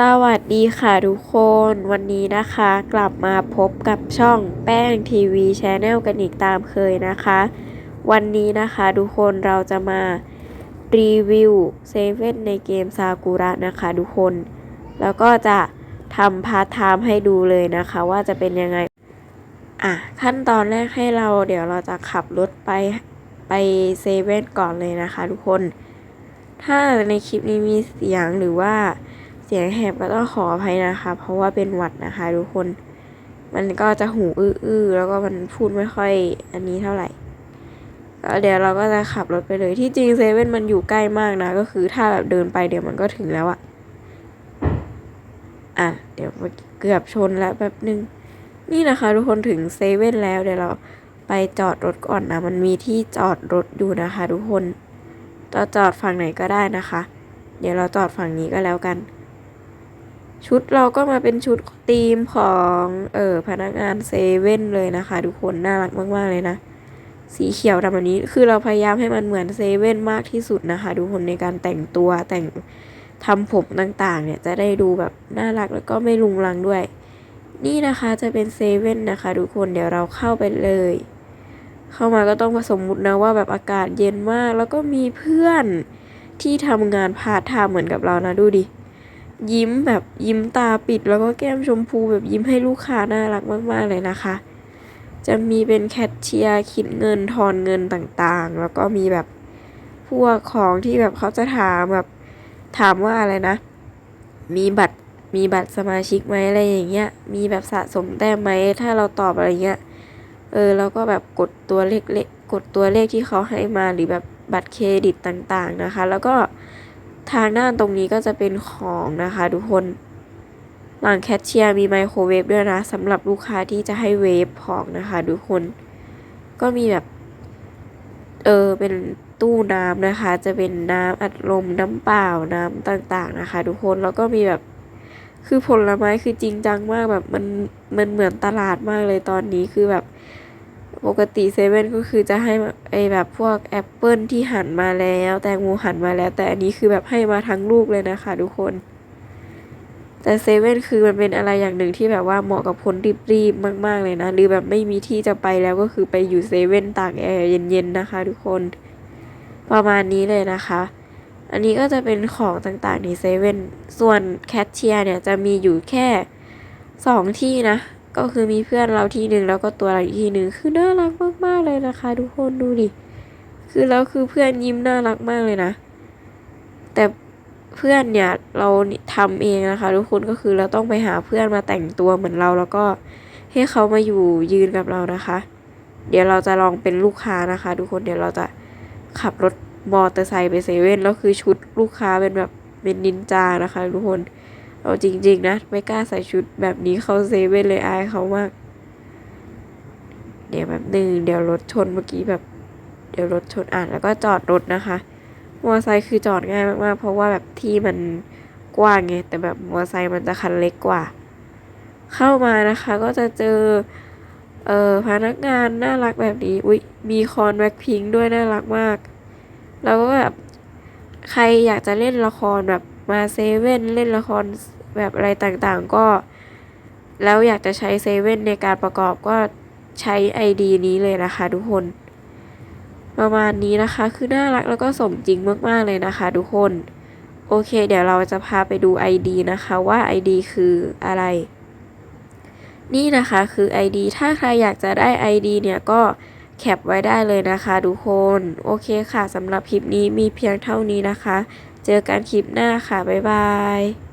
สวัสดีค่ะทุกคนวันนี้นะคะ กลับมาพบกับช่องแป้งทีวีชแนลกันอีกตามเคยนะคะ วันนี้นะคะทุกคนเราจะมารีวิวเซเว่นในเกมซากุระนะคะทุกคน แล้วก็จะทำพาร์ทไทม์ให้ดูเลยนะคะว่าจะเป็นยังไง อะ ขั้นตอนแรกให้เราเดี๋ยวเราจะขับรถไปไปเซเว่นก่อนเลยนะคะทุกคน ถ้าในคลิปนี้มีเสียงหรือว่า เสียงแหบก็ต้องขออภัยนะคะ เพราะว่าเป็นหวัดนะคะทุกคน มันก็จะหูอื้อๆแล้วก็มันพูดไม่ค่อยอันนี้เท่าไหร่ก็เดี๋ยวเราก็จะขับรถไปเลยที่จริงเซเว่นมันอยู่ใกล้มากนะ ก็คือถ้าแบบเดินไปเดี๋ยวมันก็ถึงแล้วอะอะ เดี๋ยวเกือบชนแล้วแป๊บนึง นี่นะคะทุกคนถึงเซเว่นแล้วเดี๋ยวเราไปจอดรถก่อนนะ มันมีที่จอดรถอยู่นะคะ ทุกคนเราจอดฝั่งไหนก็ได้นะคะ เดี๋ยวเราจอดฝั่งนี้ก็แล้วกัน ชุดเราก็มาเป็นชุดธีมของเออพนักงานเซเว่นเลยนะคะทุกคนน่ารักมาก ๆ เลยนะ สีเขียวดำแบบนี้คือเราพยายามให้มันเหมือนเซเว่นมากที่สุดนะคะทุกคนในการแต่งตัวแต่งทำผมต่างๆ เนี่ยจะได้ดูแบบน่ารักแล้วก็ไม่ลุงลังด้วย นี่นะคะจะเป็นเซเว่นนะคะทุกคนเดี๋ยวเราเข้าไปเลย เข้ามาก็ต้องผสมมุตินะว่าแบบอากาศเย็นมากแล้วก็มีเพื่อนที่ทำงานพาร์ทไทม์เหมือนกับเรานะดูดิ ยิ้มแบบยิ้มตาปิดแล้วก็แก้มชมพูแบบยิ้มให้ลูกค้าน่ารักมากๆเลยนะคะ จะมีเป็นแคชเชียร์คิดเงินทอนเงินต่างๆ แล้วก็มีแบบพวกของที่แบบเขาจะถามแบบถามว่าอะไรนะ มีบัตรมีบัตรสมาชิกไหมอะไรอย่างเงี้ย มีแบบสะสมแต้มไหมถ้าเราตอบอะไรเงี้ย เออแล้วก็แบบกดตัวเลขเลขกดตัวเลขที่เขาให้มาหรือแบบบัตรเครดิตต่างๆนะคะ แล้วก็ ทางด้านตรงนี้ก็จะเป็นของนะคะทุกคน หลังแคชเชียร์มีไมโครเวฟด้วยนะสำหรับลูกค้าที่จะให้เวฟของนะคะทุกคน ก็มีแบบ เออเป็นตู้น้ำนะคะ จะเป็นน้ำอัดลมน้ำเปล่าน้ำต่างๆนะคะ ทุกคนแล้วก็มีแบบคือผลไม้คือจริงจังมากแบบมันมันเหมือนตลาดมากเลยตอนนี้คือแบบ ปกติเซเว่นก็คือจะให้ไอแบบพวกแอปเปิลที่หั่นมาแล้ว แตงโมหั่นมาแล้ว แต่อันนี้คือแบบให้มาทั้งลูกเลยนะคะทุกคน แต่เซเว่นคือมันเป็นอะไรอย่างหนึ่งที่แบบว่าเหมาะกับคนรีบๆมาก ๆเลยนะ หรือแบบไม่มีที่จะไปแล้วก็คือไปอยู่เซเว่นตากแอร์เย็นๆนะคะ ทุกคน ประมาณนี้เลยนะคะ อันนี้ก็จะเป็นของต่างๆในเซเว่นส่วนแคชเชียร์เนี่ยจะมีอยู่แค่สองที่นะ ก็คือมีเพื่อนเราที่หนึ่งแล้วก็ตัวเราอีกที่หนึ่งคือน่ารักมากๆเลยนะคะ ทุกคนดูดิคือแล้วคือเพื่อนยิ้มน่ารักมากเลยนะ แต่เพื่อนเนี่ยเราทำเองนะคะ ทุกคนก็คือเราต้องไปหาเพื่อนมาแต่งตัวเหมือนเราแล้วก็ให้เขามาอยู่ยืนกับเรานะคะ เดี๋ยวเราจะลองเป็นลูกค้านะคะ ทุกคนเดี๋ยวเราจะขับรถมอเตอร์ไซค์ไปเซเว่นแล้วคือชุดลูกค้าเป็นแบบเป็นนินจานะคะ ทุกคน เอาจริง ๆ นะ ไม่กล้าใส่ชุดแบบนี้เข้าเซเว่นเลยอายเขามาก เดี๋ยวแบบหนึ่งเดี๋ยวรถชนเมื่อกี้แบบ เดี๋ยวรถชนอ่านแล้วก็จอดรถนะคะมอเตอร์ไซค์คือจอดง่ายมากๆ เพราะว่าแบบที่มันกว้างไงแต่แบบมอเตอร์ไซค์มันจะคันเล็กกว่า เข้ามานะคะ ก็จะเจอ เอ่อพนักงานน่ารักแบบนี้อุ้ยมีคอนแบ็คพิงด้วยน่ารักมาก แล้วก็แบบใครอยากจะเล่นละครแบบ มาเซเว่นเล่นละครแบบอะไรต่างๆ ก็ แล้วอยากจะใช้เซเว่นในการประกอบก็ใช้ ID นี้เลยนะคะทุกคน ประมาณนี้นะคะคือน่ารักแล้วก็สมจริงมากๆเลยนะคะทุกคน โอเค เดี๋ยวเราจะพาไปดู ID นะคะว่า ID คืออะไร นี่นะคะคือ ID ถ้าใครอยากจะได้ ID เนี่ยก็แคปไว้ได้เลยนะคะทุกคน โอเคค่ะสำหรับคลิปนี้มีเพียงเท่านี้นะคะ เจอกันคลิปหน้าค่ะ บ๊ายบาย